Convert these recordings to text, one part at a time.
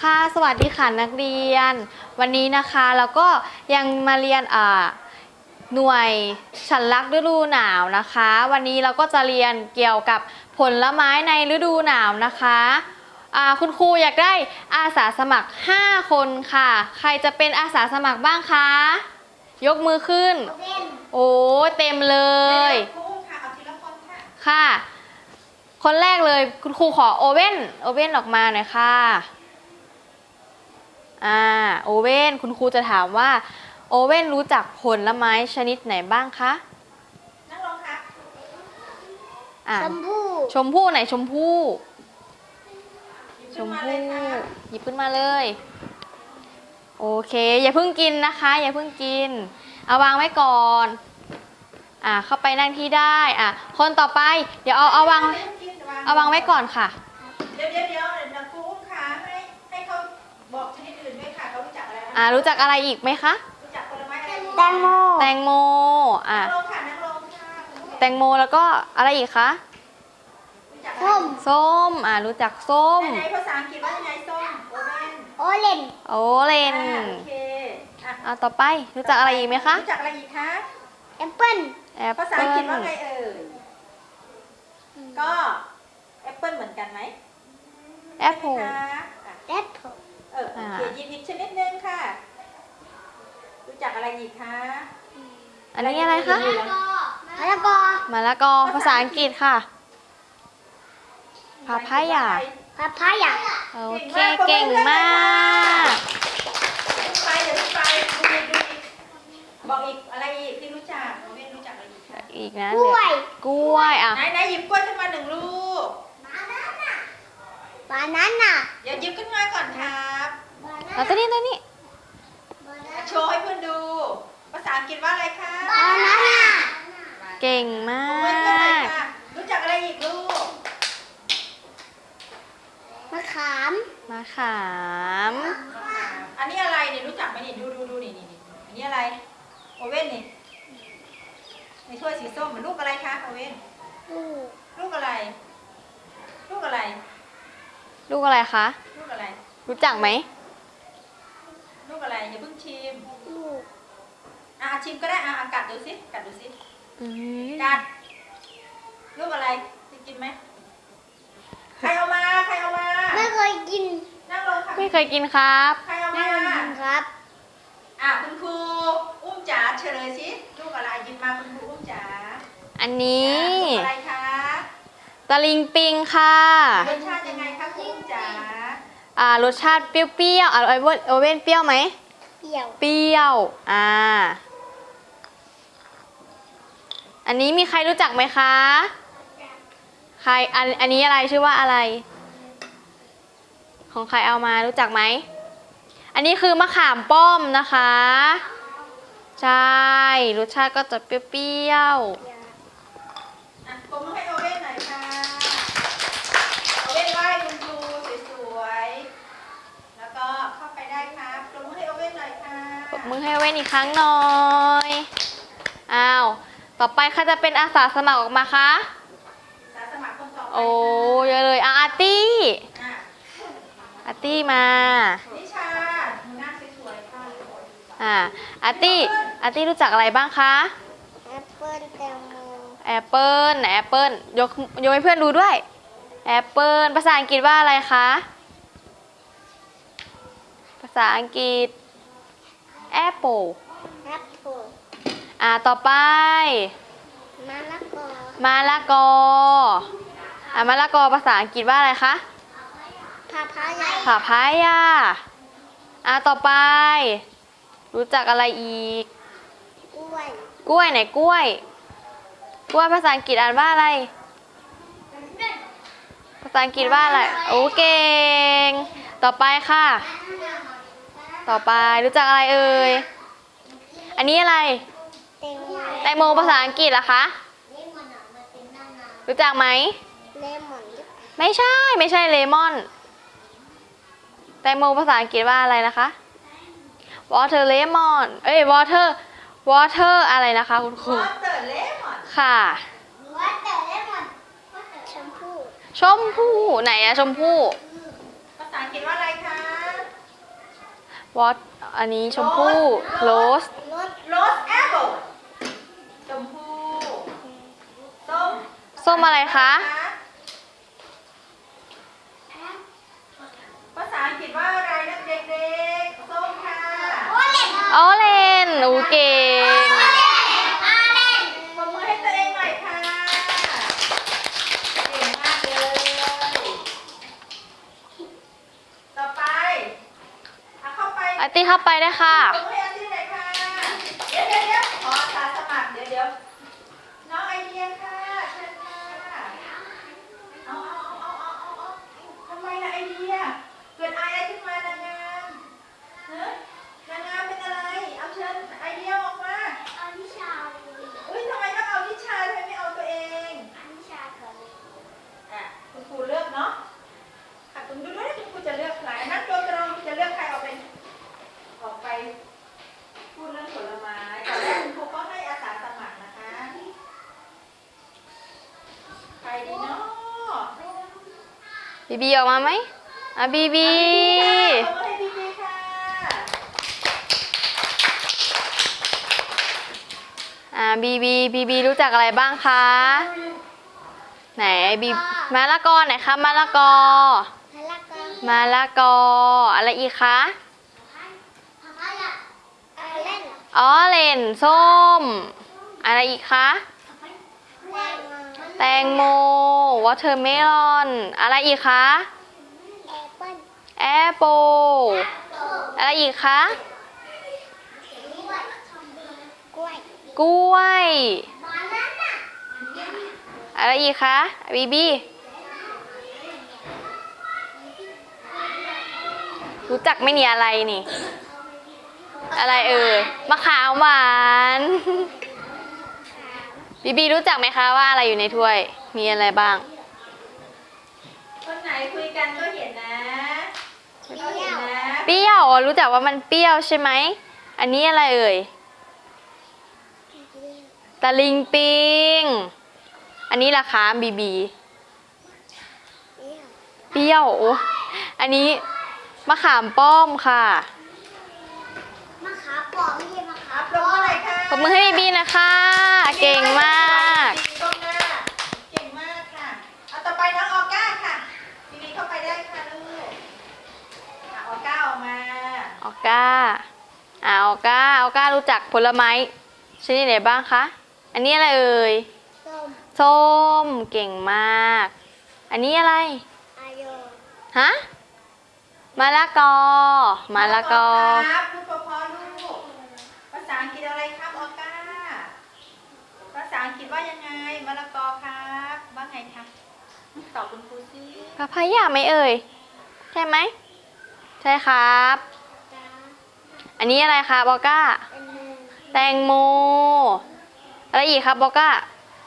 ค่ะสวัสดีค่ะนักเรียน วันนี้นะคะเราก็ยังมาเรียนอ่าหน่วยฉันรักฤดูหนาวนะคะ วันนี้เราก็จะเรียนเกี่ยวกับผลไม้ในฤดูหนาวนะคะอ่าคุณครูอยากได้อาสาสมัคร 5 คนค่ะ ใครจะเป็นอาสาสมัครบ้างคะ ยกมือขึ้น โอ้เต็มเลยครูค่ะเอาทีละคนค่ะค่ะ คนแรกเลยคุณครูขอโอเว่นโอเว่นออกมาหน่อยค่ะ อ่าโอเว่นคุณครูจะถามว่า โอเว่นรู้จักผลไม้ชนิดไหนบ้างคะนั่งลงค่ะอ่าชมพู่ชมพู่ไหนชมพู่หยิบชขึ้นมมาเลพู่ยค่ะหยิบขึ้นมาเลย โอเค อย่าเพิ่งกินนะคะ อย่าเพิ่งกิน เอาวางไว้ก่อน อ่าเข้าไปนั่งที่ได้ อะคนต่อไป เดี๋ยวเอาเอาวาง เอาวางไว้ก่อนค่ะ เดี๋ยวเดี๋ยว อะไรบ้างอ่ารู้จักอะไรอีกไหมคะรู้จักผลไม้อะไรแตงโมแตงโมอะนั่งลงค่ะนั่งลงค่ะคุณครูแตงโมแล้วก็อะไรอีกคะรู้จักอะไรส้มส้มอ่ารู้จักส้มไหนๆภาษาอังกฤษว่ายังไงส้มโอเว่นโอเลนโอเลนอ่าโอเคอะอ่าต่อไปรู้จักอะไรอีกไหมคะรู้จักอะไรอีกคะแอปเปิ้ลแอปภาษาเปิ้อังกฤษลว่าไงเอ่ยก็แอปเปิ้ลเหมือนกันไหมแอปเปิลใช่ไหมคะอะแอปเปิ้ลเออโอเคอ่าหยิบอีกชนิดนึงค่ะ รู้จักอะไรอีกคะอันนี้อะไรคะมะละกอมะละกอภาษาอังกฤษค่ะพาพายาพาพายาโอเคเก่งมากไปเดี๋ยวไปดูอีกดูอีกบอกอีกอะไรอีกที่รู้จักน้องเว้นรู้จักอะไรอีกคะอีกนะกล้วยกล้วยอะไหนไหนหยิบกล้วยขึ้นมาหนึ่งลูก บานาน่าเดี๋ยวหยิบขึ้นมาก่อนครับเอาตัวนี้ตัวนี้โชว์ให้เพื่อนดู ภาษาอังกฤษว่าอะไรคะบานาน่าเก่งมาเอาไว้ก่อนเลยก ค่ะรู้จักอะไรอีกลูกมะขามมะขาม อันนี้อะไรเนี่ยรู้จักไหมนี่ดูดูดูนี่นี่นี่อันนี้อะไรโอเว่นนี่ในถ้วยสีส้มมันลูกอะไรคะโอเว่น ลูกลูกอะไร ลูกอะไร ลูกอะไรคะ ลูกอะไร รู้จักไหม ลูกอะไรอย่าเพิ่งชิม ลูก อะชิมก็ได้ อะอะกัดดูสิ กัดดูสิอืมกัด ลูกอะไรจะกินไหม ใครเอามา ใครเอามา ไม่เคยกิน นั่งลงค่ะ ไม่เคยกินครับ ใครเอาไม่มาเคยกินครับ อะคุณครูอุ้มจ๋าเฉลยสิ ลูกอะไรหยิบมาคุณครูอุ้มจ๋า อันนี้อะลูกอะไรคะ ตะลิงปิงค่ะรสชาติยังไง คะคุณอุ้มจ๋าอ่ารสชาติเปรี้ยวๆอะโอเว่นโอเว่นเปรี้ยวไหมเปรี้ยวเปรี้ยว อ่า อันนี้มีใครรู้จักไหมคะ ใครอันอันนี้อะไรชื่อว่าอะไร ของใครเอามารู้จักไหม อันนี้คือมะขามป้อมนะคะ ใช่ รสชาติก็จะเปรี้ยวอะผมอให้โอเว่นหน่อยค่ะโอเว่นไหว้คุณครูสวยๆแล้วก็เข้าไปได้ครับปรบมือให้โอเว่นหน่อยค่ะ ๆ ปรบมือให้เว้นอีกครั้งหน่อย อ้าว ต่อไปใครจะเป็นอาสาสมัครออกมาคะสาสมัครคนต่อไปโอ้เยอะเลยอะอาร์ตี้อะอาร์ตี้มานิชาหน้าสวยๆค่ะอ่าอาร์ตี้อาร์ตี้รู้จักอะไรบ้างคะ แอปเปิ้ลแตงโมแอปเปิลไหนแอปเปิลยกยกให้เพื่อนดูด้วย แอปเปิลภาษาอังกฤษว่าอะไรคะ ภาษาอังกฤษ แอปเปิลแอปเปิ้ลอ่าต่อไป มะละกอมาละกออ่ามาละกอภาษาอังกฤษว่าอะไรคะพาพายาผาพายาอ่าต่อไป รู้จักอะไรอีก กล้วยกล้วยไหนกล้วย กล้วยภาษาอังกฤษอ่านว่าอะไร ภาษาอังกฤษว่าอะไร โอเก่งต่อไปค่ะ ต่อไปรู้จักอะไรเอ่ย อันนี้อะไร แตงโมแตงโมภาษาอังกฤษเหรอคะ รู้จักไหมเลมอนไม่ใช่ไม่ใช่เลมอน แตงโมภาษาอังกฤษว่าอะไรนะคะ water lemon เอ้ย water water อะไรนะคะคุณครูวอเตอร์เลมอนค่ะว่าแต่เลมอนชมพู่ ชมพู่ไหนอะชมพู่ ภาษาอังกฤษว่าอะไรคะ what อันนี้ชมพู่ rose รถโรสแอปเปิลชมพูส้มส้มอะไรคะ ภาษาอังกฤษว่าอะไรนักเด็กๆส้มค่ะโอเล่นออเรนอูเก่ง อาเล่น ปรบมือให้ตัวเองหน่อยค่ะ เก่งมากเลย ต่อไปเอาเข้าไป ไปได้ค่ะ ปรบมือให้อาทิตย์หน่อยค่ะ เดี๋ยวเดี๋ยวเดี๋ยวขออาสาสมัครเดี๋ยวเดี๋ยวน้องไอเดียค่ะเชิญค่ะ เอาเอาเอาเอาเอาเอาทำไมล่ะไอเดีย เกิดอายอะไรขึ้นมานางงามเฮ้ยนางงามเป็นอะไร เอาเชิญไอเดียออกมา เอาวิชา อุ้ยทำไมต้องเอานิชาทำไมไม่เอาตัวเอง วิชาก่อน อะคุณครูเลือกเนาะค่ะคุณดูด้วยคุณครูจะเลือกใครนั่นตัวตรงคุณจะเลือกใครออกไปออกไปพูดเรื่องผลไม้ตอนแรกคุณครูก็ให้อาสาสมัครนะคะ ใครดีเนาะ บีบีออกมาไหมอะบีบีขอบคุณให้บีบีค่ะอ่าบีบีบีบีรู้จักอะไรบ้างคะไหนบีมะละกอไหนคะมะละกอพละกรมะละกออะไรอีกคะพละอาเล่นออเรนส้ม อะไรอีกคะ แตงโมวอเทอร์เมลอน อะไรอีกคะแอปเปิ้ลแอปเปิลอะไรอีกคะกล้วยกล้วยอะไรอีกคะบีบีรู้จักไม่เนี่ยอะไรนี่ อะไรเอ่ยมะขามหวาน บีบีรู้จักไหมคะว่าอะไรอยู่ในถ้วย มีอะไรบ้าง คนไหนคุยกันก็เห็นนะก็เห็นนะ เปรี้ยวอ๋อรู้จักว่ามันเปรี้ยวใช่ไหม อันนี้อะไรเอ่ย ตะลิงปิง อันนี้ราคาบีบี เปรี้ยวโอ้อันนี้มะขามป้อมค่ะ มะขามปอกไม่ใช่มะขาอัมพลงเมื่อไหร่คะปร บมือให้บีบีนะคะ เก่งมากบีบีก้มหน้าเก่งมากค่ะ เอาต่อไปน้องออก้าค่ะบีบีเข้าไปได้ค่ะลูกอะออก้าออกมาออก้าอ่าออก้าออก้ารู้จักผลไม้ชนิดไหนบ้างคะ อันนี้อะไรเอ่ย ส้มส้ม เก่งมาก อันนี้อะไร อาโยฮะมะละกอมะละกอ ครับพูดเพอๆลูก ภาษาอังกฤษอะไรครับออก้า ภาษาอังกฤษว่ายังไงมะละกอครับว่าไงคะตอบคุณครูซิพาพายาไหมเอ่ย ใช่ไหม ใช่ครับจ้าอันนี้อะไรคะบอกก้าเป็นหนึ่งแตงโม อะไรอีกครับบอกก้า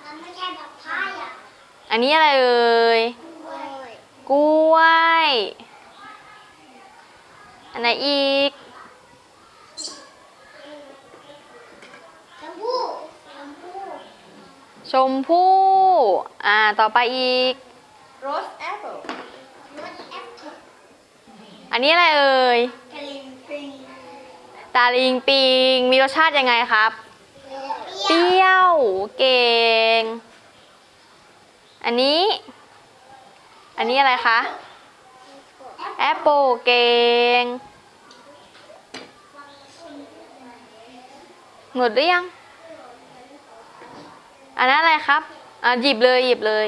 มันไม่ใช่แบบพายอะอันนี้อะไรเอ่ย กล้วยกล้วย อันไหนอีก ชมพู่ชมพู่ ชมพู่ อ่า ต่อไปอีกโรสแอปเปิลรสแอปเปิ้ลอันนี้อะไรเอ่ยกะลิงปิงตาลิงปิง มีรสชาติยังไงครับ เปรี้เปยวรี้ยว เก่ง อันนี้ อันนี้อะไรคะแอปเปิลเก่ง หมดหรือยัง อันนั้นอะไรครับอะหยิบเลยหยิบเลย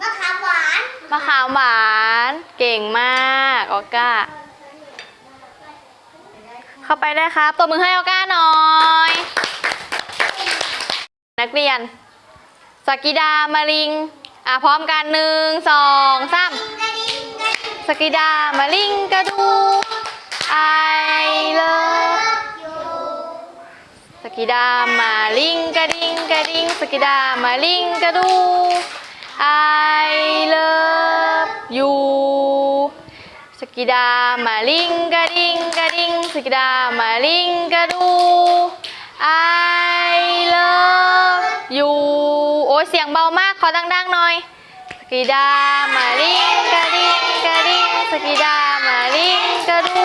มะขามหวานมะขามหวานเก่งมากออก้า เข้าไปได้ครับตัวมือให้ออก้าหน่อย นักเรียนสกิดามาลิงอะพร้อมกันหนึ่งสองสามกระดิ่งกระดิ่งสกิดามาลิงกระดู I love อยู่ส กิดามาลิงกระดิ่งกระดิ่งสกิดามาลิงกระดู I love you สกิดามาลิงกระดิ่งกระดิ่งสกิดามาลิงกระดู I love you โอ้ยเสียงเบามากขอดังๆหน่อย สกิดามาลิงกระดิ่งกระดิ่งสกิดามาลิงกระดู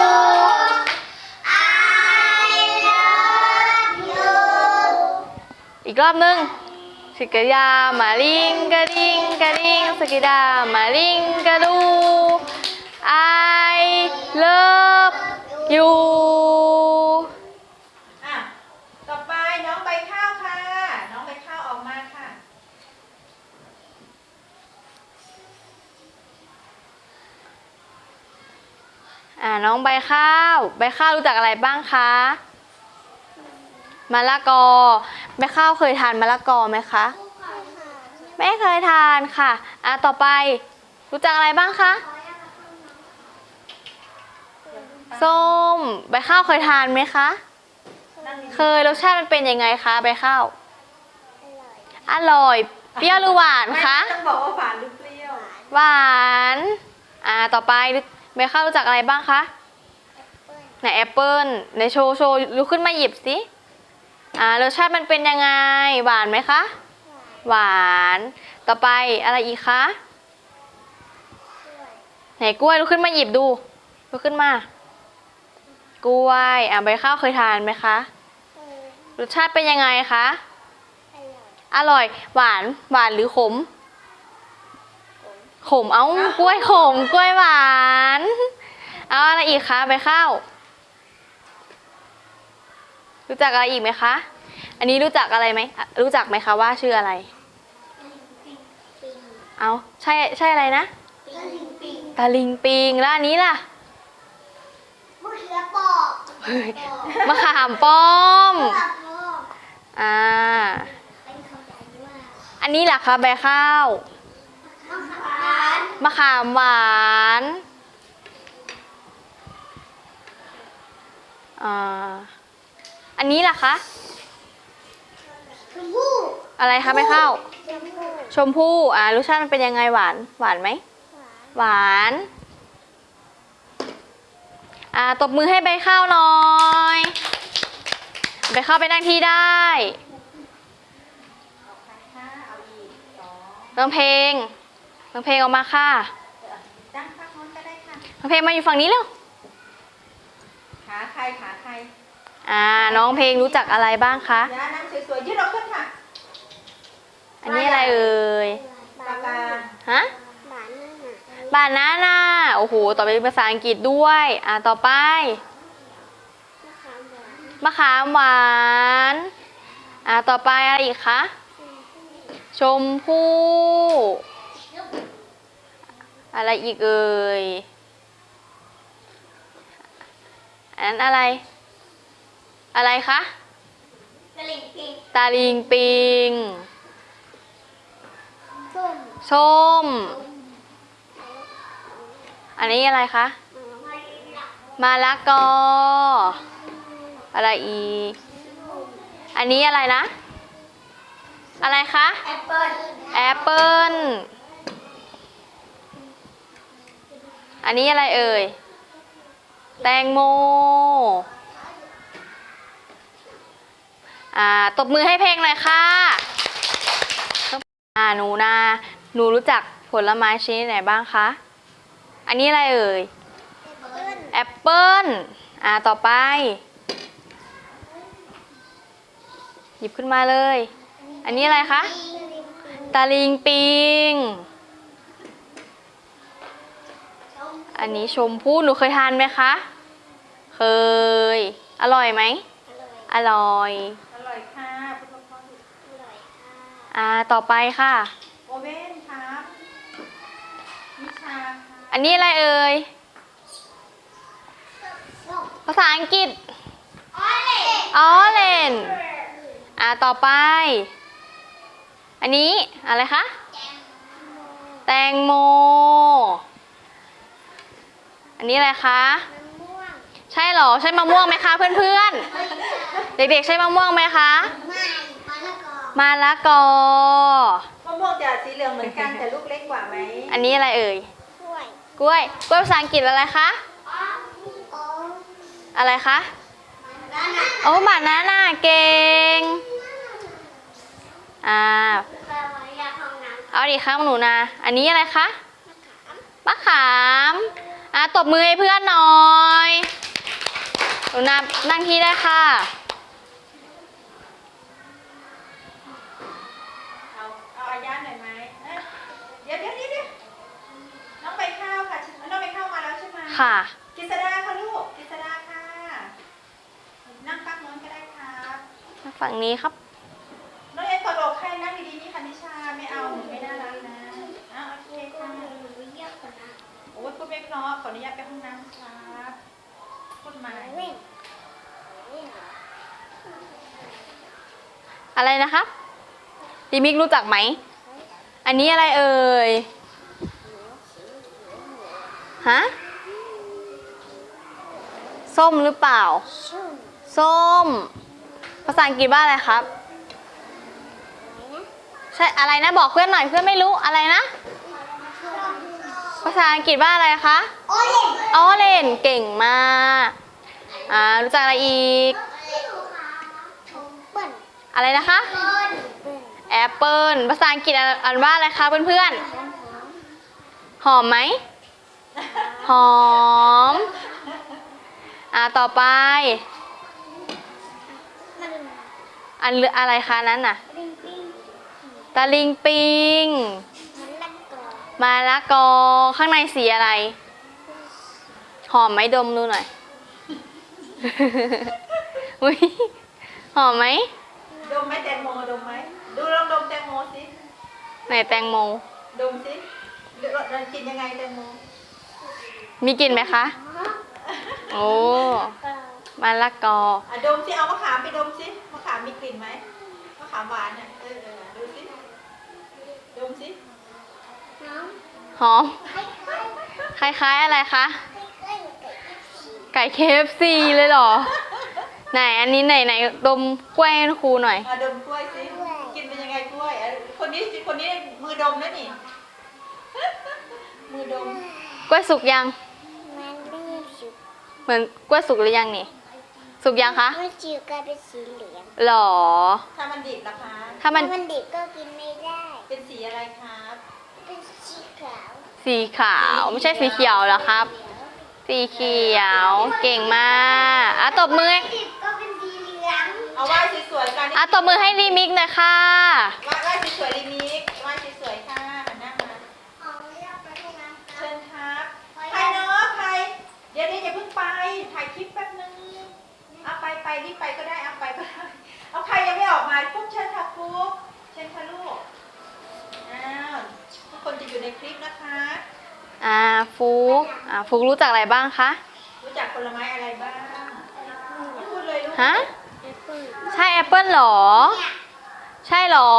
อีกรอบหนึงสกิดามาลิงกระดิงกระดิงสกิดามาลิงกระดู I love you อะต่อไปน้องใบข้าวค่ะ น้องใบข้าวออกมาค่ะ อ่าน้องใบข้าว ใบข้าวรู้จักอะไรบ้างคะ มะละกอใบข้าวเคยทานมะละกอไหมคะ ไม่เคยทานค่ะอะต่อไป รู้จักอะไรบ้างคะส้มใบข้าวเคยทานไหมคะ เคยรสชาติมันเป็นยังไงคะใบข้าวอร่อย เปรี้ยวหรือหวานคะไม่ต้องบอกว่าหวานหรือเปรี้ยวหวานอ่าต่อไปใบข้าวรู้จักอะไรบ้างคะไหนแอปเปิ้ลในโชว์โชว์ลุกขึ้นมาหยิบสิ อ่ารสชาติมันเป็นยังไง หวานไหมคะ หวาน ต่อไปอะไรอีกคะไหนกล้วยลุกขึ้นมาหยิบดูลุกขึ้นมา กล้วยอ่าใบข้าวเคยทานไหมคะรสชาติเป็นยังไงคะอร่อย หวาน หวานหรือขม ขม เอากล้วยขม กล้วยหวาน เอาอะไรอีกคะใบข้าว รู้จักอะไรอีกไหมคะ อันนี้รู้จักอะไรไหมอะรู้จักไหมคะว่าชื่ออะไร เอาใช่ใช่อะไรนะ ตะลิงปิงแล้วอันนี้ล่ะเฮ้ยมะขามป้อม อ่า อันนี้ล่ะคะใบข้าวมะขามหวานอ่า อันนี้ล่ะคะอะไรคะไม่เข้าชมพู่อ่ารสชาติมันเป็นยังไงหวานหวานไหมหวานอ่าตบมือให้ใบข้าวหน่อยใบข้าวไปนั่งที่ได้ห้าเอาอีกสองน้องเพลงน้องเพลงออกมาค่ะตั้งพักโน้นก็ได้ค่ะน้องเพลงมาอยู่ฝั่งนี้เร็วขาใครขาใคร อ่าน้องเพลงรู้จักอะไรบ้างคะยานั่งสวยๆยืดออกขึ้นค่ะอันนี้อะไรเอ่ยปากกาฮะบานาน่าโอ้โหต่อไปเป็นภาษาอังกฤษด้วยอ่าต่อไปมะขามหวานอ่าต่อไปอะไรอีกคะชมพู่อะไรอีกเอ่ยอันนั้นอะไร อะไรคะตาลิงปิงส้ม อันนี้อะไรคะ มาละกอ อะไรอีก อันนี้อะไรนะ อะไรคะ แอปเปิลอันนี้อะไรเอ่ย แตงโม อ่าตบมือให้เพลงหน่อยค่ะอ่าหนูนาหนูรู้จักผลไม้ชนิดไหนบ้างคะ อันนี้อะไรเอ่ย แอปเปิ้ล อ่า ต่อไป หยิบขึ้นมาเลย อันนี้อะไรคะ ตาลิงปิง อันนี้ชมพู่หนูเคยทานไหมคะ เคย อร่อยไหม อร่อย อร่อยค่ะพุทธพร อ่าต่อไปค่ะ โอเว่นครับนิชาค่ะอันนี้อะไรเอ่ย ภาษาอังกฤษ ออเรนอ่าต่อไป อันนี้อะไรคะ แตงโม อันนี้อะไรคะ ใช่เหรอ ใช่มะม่วงไหมคะเพื่อนๆ เด็กๆ ใช่มะม่วงไหมคะมาละกอ มะม่วงจะสีเหลืองเหมือนกันแต่ลูกเล็กกว่าไหมอันนี้อะไรเอ่ย กล้วยกล้วยภาษาอังกฤษอะไรคะ อะไรคะ โอ้บานาน่าเก่ง อ่า เอาดิครับหนูนาอันนี้อะไรคะมะขาม อะตบมือให้เพื่อนหน่อย หนูนานั่งที่ได้ค่ะ ค่ะ กิษดาค่ะลูก กิษดาค่ะ นั่งตั้งโน้นก็ได้ครับฝั่งนี้ครับ น้องเอ็นกอดอกใครนั่งดีๆนี่ค่ะนิชา ไม่เอาหนูไม่น่ารักนะอะโอเคค่ะโอ้ยพูดไม่เพราะขออนุญาตไปห้องน้ำครับพูดใหม่อะไรนะครับดีมิกรู้จักไหม อันนี้อะไรเอ่ย ฮะ ส้มหรือเปล่า ส้ม ภาษาอังกฤษว่าอะไรครับ ใช่อะไรนะบอกเพื่อนหน่อยเพื่อนไม่รู้อะไรนะ ภาษาอังกฤษว่าอะไรคะโอ้ยออเรนเก่งมากอ่ารู้จักอะไรอีกเปิ้ลอะไรนะคะเปิ้ลเปิ้ลแอปเปิลภาษาอังกฤษอ่านอ่านว่าอะไรคะเพื่อนๆหอมไหมหอม อ่าต่อไป มันอันเรืออะไรคะนั้นน่ะปิ้งปิ้งตะลิงปิง มันละกอมาละกอข้างในสีอะไร หอมไหมดมดูหน่อย อุ้ยหอมไหม ดมไหมแตงโมดมไหมดูลองดมแตงโมสิไหนแตงโม ดมสิเดี๋ยวเรากินยังไงแตงโมมีกลิ่นไหมคะ โอ้กอมาละกออะดมสิเอามะขามไปดมสิมะขามมีกลิ่นไหมมะขามหวานอะเออเออดูสิดมสิน้องหอมให้ให้คล้ายๆอะไรคะให้ไก่ที่ไก่เคฟซีเลยเหรอ ไหนอันนี้ไหนไหนดมกล้วยให้ครูหน่อยอะดมกล้วยสิกินเป็นยังไงกล้วยอะคนนี้สิคนนี้มือดมนะนี่มือดมกล้วยสุกยังมันไม่สุก เหมือนกล้วยสุกหรือยังนี่ สุกยังคะมันจิ๋วกลายเป็นสีเหลืองหรอ ถ้ามันดิบล่ะคะถ้ามันถ้ามันดิบก็กินไม่ได้ เป็นสีอะไรครับเป็นสีขาวสีขาวไม่ใช่สีเขียวเหรอครับ สีเขียวเก่งมากอะตบมือดิบก็เป็นสีเหลืองเอาไหว้สวยๆกันอะตบมือให้รีมิกหน่อยค่ะไหว้ไหว้สวยๆลิมิกไหว้สวยๆค่ะหันหน้ามาเอาเรียกไปให้น้ำเชิญครับใครเนาะใครเดี๋ยวนี้อย่าเพิ่งไป ถ่ายคลิปแป๊บนึงเอาไปไปรีบไปก็ได้เอาไปก็ได้เอาใครยังไม่ออกมาฟุ๊กเชิญค่ะฟุ๊กเชิญค่ะลูกอ้าวทุกคนจะอยู่ในคลิปนะคะอ่าฟุกอ่าฟุกรู้จักอะไรบ้างคะรู้จักผลไม้อะไรบ้างพูดเลยลูกฮะแอปเปิ้ลใช่แอปเปิลหรอ ใช่หรอ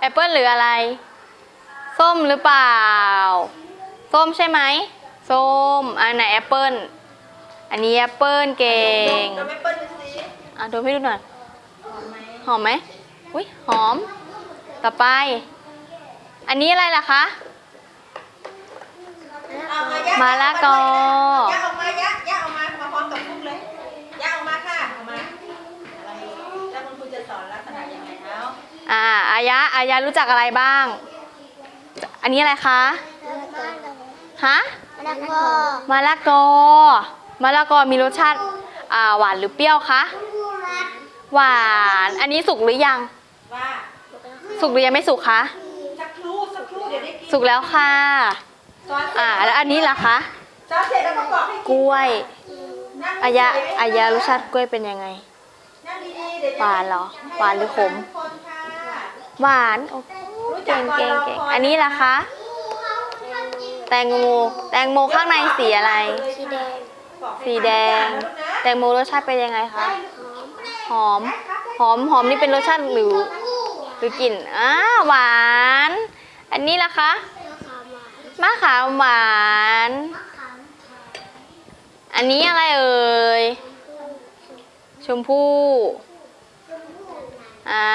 แอปเปิลหรืออะไร ส้มหรือเปล่า ส้มใช่ไหมส้มอันไหนแอปเปิล อันนี้แอปเปิลเก่งเราไม่เปิ้ลดูสิอะดมให้ดูหน่อยหอมไหมหอมไหมอุ้ยหอม ต่อไป อันนี้อะไรล่ะคะเอามายะมะละกอยะออกมายะยะออกมามาพร้อมกับฟุ๊กเลยยะออกมาค่ะออกมาอะไรแล้วคุณครูจะสอนลักษณะยังไงเอาอ่าอายะอายะรู้จักอะไรบ้าง อันนี้อะไรคะฮะแล้วก็มะละกอ มะละกอมีรสชาติอ่าหวานหรือเปรี้ยวคะ หวาน อันนี้สุกหรือยังว่าสุกหรือยังไม่สุกคะสักครู่สักครู่เดี๋ยวได้กินสุกแล้วค่ะซอสเสร็จอ่า แล้วอันนี้ล่ะคะซอสเสร็จแล้วก็บอกให้กล้วยนั่งอายะเฉๆไว้อายะรสชาติกล้วยเป็นยังไงนั่งดีๆเดี๋ยวจะหวานเหรอให้หวานหรือขมทุกคนค่ะหวานโอ้รู้จัเก่กงก่อนเก่งรอเก่งคอยอันนี้ล่ะคะ แตงโม แตงโมข้างในสีอะไร สีแดงบอกให้ สีแดงทานทุกอย่างแตงโมรสชาติเป็นยังไงคะหอมหอม หอม หอมนี่เป็นรสชาติหรือหรือกลิ่นอ้าหวาน อันนี้ล่ะคะมะขามหวานมะขามหวานมะขามขาวอันนี้อะไรเอ่ย ชมพู่ อ่า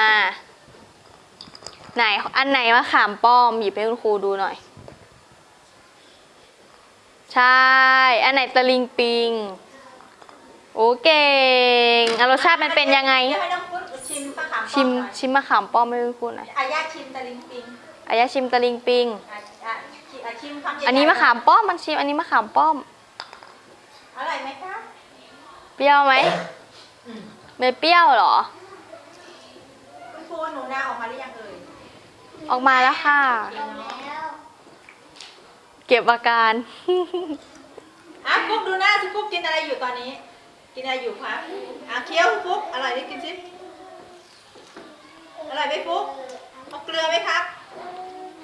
ไหน อันไหนมะขามป้อม หยิบให้คุณครูดูหน่อย ใช่ อันไหนตะลิงปิง โอเก่งอะรสชาติมันเป็นยังไง เดี๋ยวให้น้องพุทธชิมมะขามป้อชิมหน่อยชิมมะขามป้อมให้คุณครูหน่อยอายะชิมตะลิงปิงอายะชิมตะลิงปิง อะอะชิอแต่ชิมคำใหญ่ๆอันนี้มะขามป้อมมันชิม อันนี้มะขามป้อม อร่อยไหมคะเปรี้ยวไหมอืมไม่เปรี้ยวเหรอ คุณครูหนูนาออกมาหรือยังเอ่ยออกมาแล้วค่ะ แล้ว เก็บอาการ อะฟุกดูหน้าสิฟุกกินอะไรอยู่ตอนนี้ กินอะไรอยู่คะอะเคี้ยวฟุกอร่อยดิกินสิอร่อยไหมฟุกเอาเกลือไหมครับ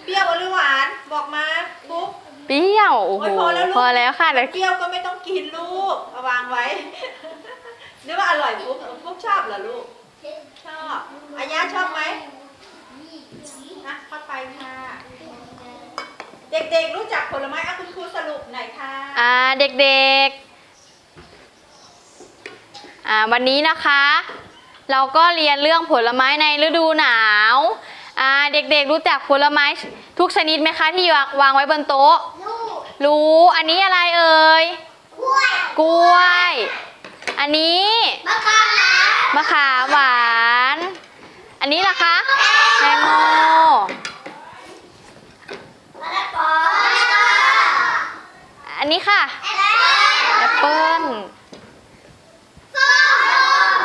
เปรี้ยวหรือหวานบอกมาฟุกเปรี้ยวโอ้โหโอ้ยพอแล้วลูกพอแล้วค่ะเดี๋ยวเปรี้ยวก็ไม่ต้องกินลูกเอาวางไว้ นึกว่าอร่อยฟุกฟุกชอบเหรอลูก ชอบอายาชอบไหมนะเข้าไปค่ะ เด็กๆรู้จักผลไม้อะคุณครูสรุปหน่อยค่ะอ่าเด็กๆอ่าวันนี้นะคะ เราก็เรียนเรื่องผลไม้ในฤดูหนาวอ่าเด็กๆรู้จักผลไม้ทุกชนิดไหมคะที่วางวางไว้บนโต๊ะลูกรู้อันนี้อะไรเอ่ยกล้วยกล้วย อันนี้มะขามมะขามหวาน อันนี้ล่ะคะแตงโมมะละก อันนี้ค่ะ แอปเปิ้ลเปิ้ลส้ม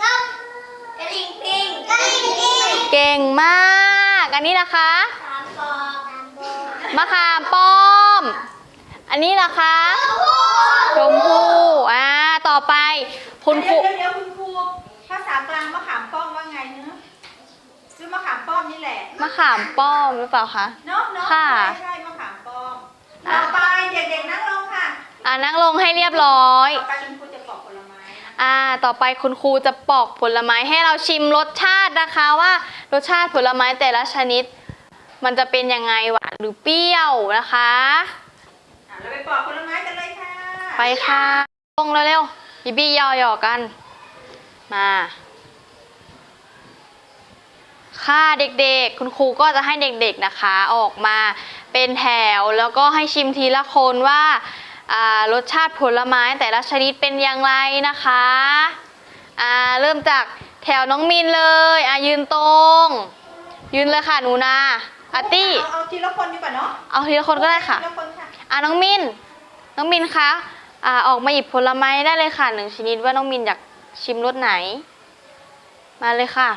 ส้มกระดิ่งปิงกระดิ่งปิงเก่งมาก อันนี้ล่ะคะ มะขามป้อม อันนี้ล่ะคะชมพู่ อ่า ต่อไป คุณครู เดี๋ยวเดี๋ยวคุณครูภาษากลางมะขามป้อม ชื่อมะขามป้อมนี่แหละมะขามป้อมหรือเปล่าคะ เนาะเนาะค่ะใช่ใช่มะขามป้อมต่อไปเด็กๆนั่งลงค่ะอ่านั่งลงให้เรียบร้อย ต่อไปคุณครูจะปอกผลไม้นะอ่า ต่อไปคุณครูจะปอกผลไม้ให้เราชิมรสชาตินะคะว่ารสชาติผลไม้แต่ละชนิด มันจะเป็นยังไงหวานหรือเปรี้ยวนะคะ อะเราไปปอกผลไม้กันเลยค่ะไปค่ะลงเร็วๆบีบี้ยอหยอกัน มา ค่ะเด็กๆ คุณครูก็จะให้เด็กๆนะคะออกมาเป็นแถว แล้วก็ให้ชิมทีละคนว่าอ่ารสชาติผลไม้แต่ละชนิดเป็นอย่างไรนะคะอ่าเริ่มจากแถวน้องมินเลยอ่ายืนตรง ยืนเลยค่ะหนูนาอาร์ตี้เอาเอาทีละคนดีกว่าเนาะเอาทีละคนก็ได้ค่ะทีละคนค่ะอะน้องมินน้องมินคะอ่าออกมาหยิบผลไม้ได้เลยค่ะหนึ่งชนิดว่าน้องมินอยากชิมรสไหน มาเลยค่ะ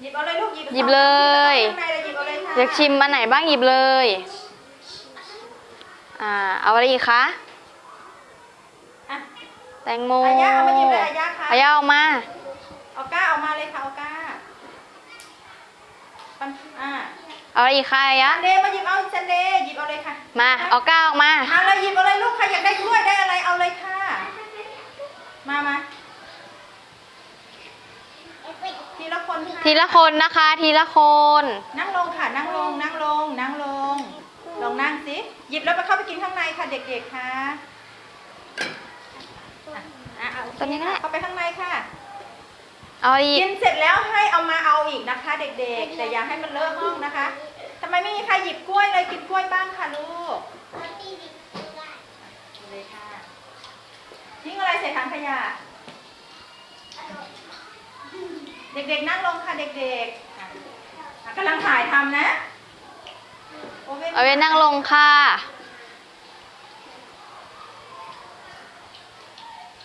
หยิบเอาเลยลูกหยิบหยิบเลย ข้างในเลยหยิบเอาเลยค่ะอยากชิมอันไหนบ้างหยิบเลย อ่า เอาอะไรอีกคะ อะแตงโมอายะเอามาหยิบเลยอายะค่ะ อายะออกมา เอาก้าเอามาเลยค่ะเอาก้าปันอ่าเอาอะไรอีกคะอายะ ซันเดย์มาหยิบเอาซันเดย์หยิบเอาเลยค่ะมาเอาก้าออกมา มาเลยหยิบเอาเลยลูกใครอยากได้กล้วยได้อะไรเอาเลยค่ะ มามา ทีละคนค่ะทีละคนนะคะ ทีละคน นั่งลงค่ะ นั่งลง นั่งลง นั่งลง ลองนั่งสิ หยิบแล้วไปเข้าไปกินข้างในค่ะ เด็กๆค่ะอะอะเอาตรงนี้ก็ได้เข้าไปข้างในค่ะ เอาอีกกินเสร็จแล้วให้เอามาเอาอีกนะคะ เด็กๆ แต่อย่าให้มันเลอะห้องนะคะทำไมไม่มีใครหยิบกล้วยเลยกินกล้วยบ้างค่ะลูกเลยค่ะทิ้งอะไรใส่ถังขยะ เด็กๆนั่งลงค่ะเด็กๆอะอะกำลังถ่ายทำนะโว่นเอาไว้นั่งลงค่ะ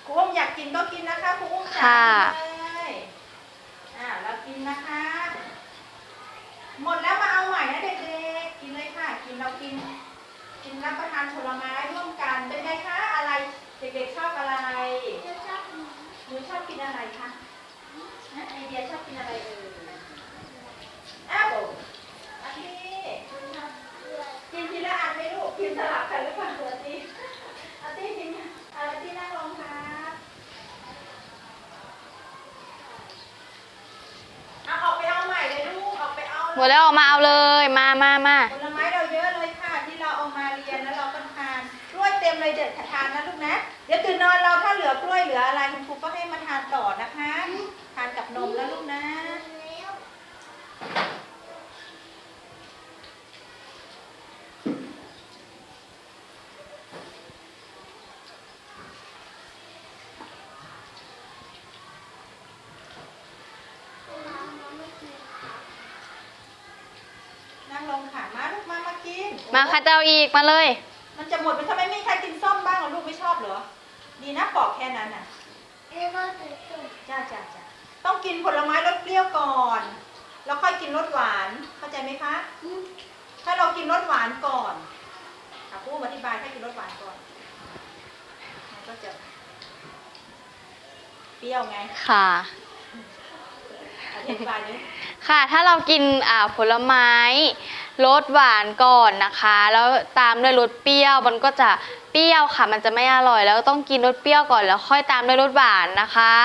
ครูอุ้มอยากกินก็กินนะคะครูอุ้มจ๋าค่ะ กินเลยอ่าเรากินนะคะ หมดแล้วมาเอาใหม่นะเด็กๆ กินเลยค่ะ กินเรากิน กินรับประทานผลไม้ร่วมกันเป็นไงคะอะไร เด็กๆชอบอะไร หนูชอบกินอะไรคะฮะ ไอเดียชอบกินอะไรเอ่ยแอปเปิ้ลอาทิกินทีละอันไหมลูกกินสลับกันหรือเปล่าอาทิอาทิกินอาทินั่งลงครับเอาออกไปเอาใหม่เลยลูกออกไปเอาหมดแล้วออกมาเอาเลยมามามาผลไม้เราเยอะเลยค่ะที่เราเอามาเรียนแล้วเราก็ทานกล้วยเต็มเลยเด็ดทานนะลูกนะ เดี๋ยวตื่นนอนเราถ้าเหลือกล้วยเหลืออะไรคุณครูก็ให้มาทานต่อนะคะทานกับนมแล้วลูกนะลงค่ะมาลูกมามากินมาค่ะเจ้าอีกมาเลย มันจะหมดไปทำไมไม่มีใครกินส้มบ้างเหรอลูกไม่ชอบเหรอ ดีนะปอกแค่นั้นน่ะเรียกว่าเป็นสุดจ้าจ้าจ้า ต้องกินผลไม้รสเปรี้ยวก่อน แล้วค่อยกินรสหวาน เข้าใจไหมคะ ถ้าเรากินรสหวานก่อนอะพูดอธิบายให้กินรสหวานก่อน มันก็จะเปรี้ยวไง ค่ะ อธิบายนี้ค่ะ ถ้าเรากินอ่าผลไม้รสหวานก่อนนะคะ แล้วตามด้วยรสเปรี้ยว มันก็จะเปรี้ยวค่ะ มันจะไม่อร่อย แล้วต้องกินรสเปรี้ยวก่อน แล้วค่อยตามด้วยรสหวานนะคะ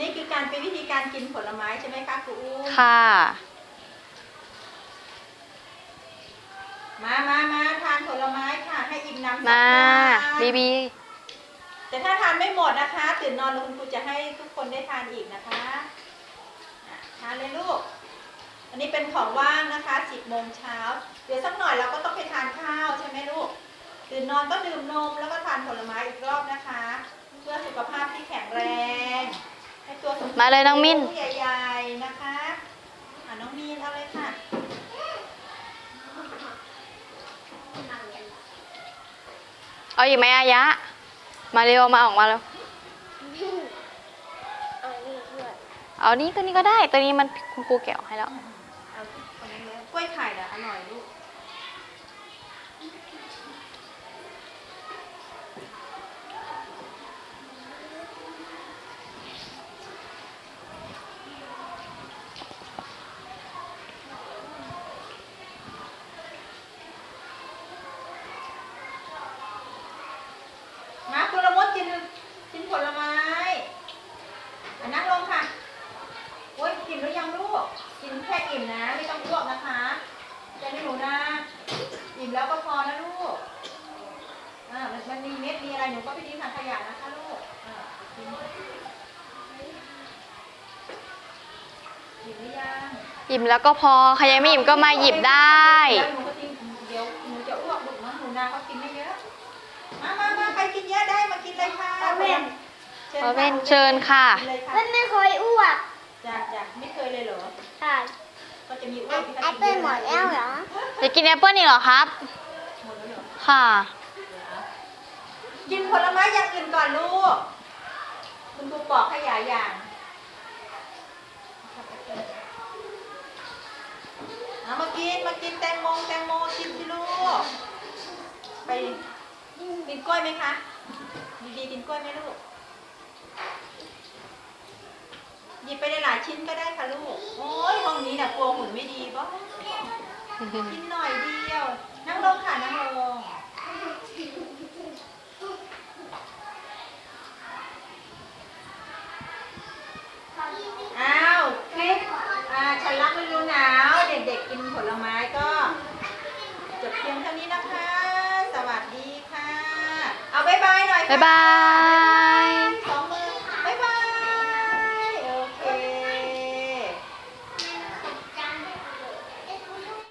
นี่คือการเป็นวิธีการกินผลไม้ใช่ไหมคะครูอุ้มค่ะ มามามาทานผลไม้ค่ะ ให้อิ่มน้ำสำมาราญบีบี แต่ถ้าทานไม่หมดนะคะ ตื่นนอนแล้วคุณครูจะให้ทุกคนได้ทานอีกนะคะอะทานเลยลูก อันนี้เป็นของว่างนะคะ10โมงเช้า เดี๋ยวสักหน่อยเราก็ต้องไปทานข้าวใช่ไหมลูก ตื่นนอนก็ดื่มนมแล้วก็ทานผลไม้อีกรอบนะคะ เพื่อสุขภาพที่แข็งแรงให้ตัวส มบูรณ์มาเลยน้องมิ้นใหญ่ๆนะคะอะน้องมีนเอาเลยค่ะเอาอีกไหมอายะ มาเร็วมาออกมาแล้วเอานี่ด้วยเอานี่ตัวนี้ก็ได้ ตัวนี้มันคุณครูแกะออกให้แล้วเอาคนนี้เลยกล้วยไข่น่ะอร่อยลูก มาคุณละมดกินกินผลไม้อะนั่งลงค่ะ โอ้ยกินหรือยังลูก กินแค่อิ่มนะ ไม่ต้องอ้วกนะคะจะไม่หนูนะ อิ่มแล้วก็พอนะลูก อ่ามันมันมีเม็ดมีอะไรหนูก็ไปทิ้งถังขยะนะคะลูกอ่ากินอิ่มหรือยัง อิ่มแล้วก็พอใครยังไม่อิ่มก็มาหยิบได้เดี๋ยวหนูก็ทิ้งเดี๋ยวหนูจะอ้วกลูกน้องหนูนาเขากินไม่เยอะ มามามาใครกินเยอะได้มากินเลยค่ะเอาเว้นชิญเอาเว้นค่ะเชิญค่ะ กินเลยค่ะมันไม่เคยอ้วกจ้ะจ้ะไม่เคยเลยเหรอ ค่ะก็จะมีอ้แอวกปที่แอปเปิ้ลหมดแล้วเหรอจะกินแอปเปิ้ลอีกเหรอครับ หมดแล้วเหรอค่ะ กินผลไม้อย่างอื่นก่อนลูก คุณครูปอกให้หลายอย่าง งโมแตงโมกินสิลูก ไปกินกล้วยไหมคะดีดีๆกินกล้วยไหมลูก หยิบไปหลายชิ้นก็ได้ค่ะลูก โอ้ยห้องนี้น่ะกลัวหุ่นไม่ดีป่ะกินหน่อยเดียว นั่งลงค่ะนั่งลง อ้าวค ลิปอ่าฉันรักฤดูหนาว เด็กๆกินผลไม้ก็จบเพียงเท่านี้นะคะ สวัสดีค่ะ เอาบ๊ายบายหน่อยค่ะ บ๊ายบาย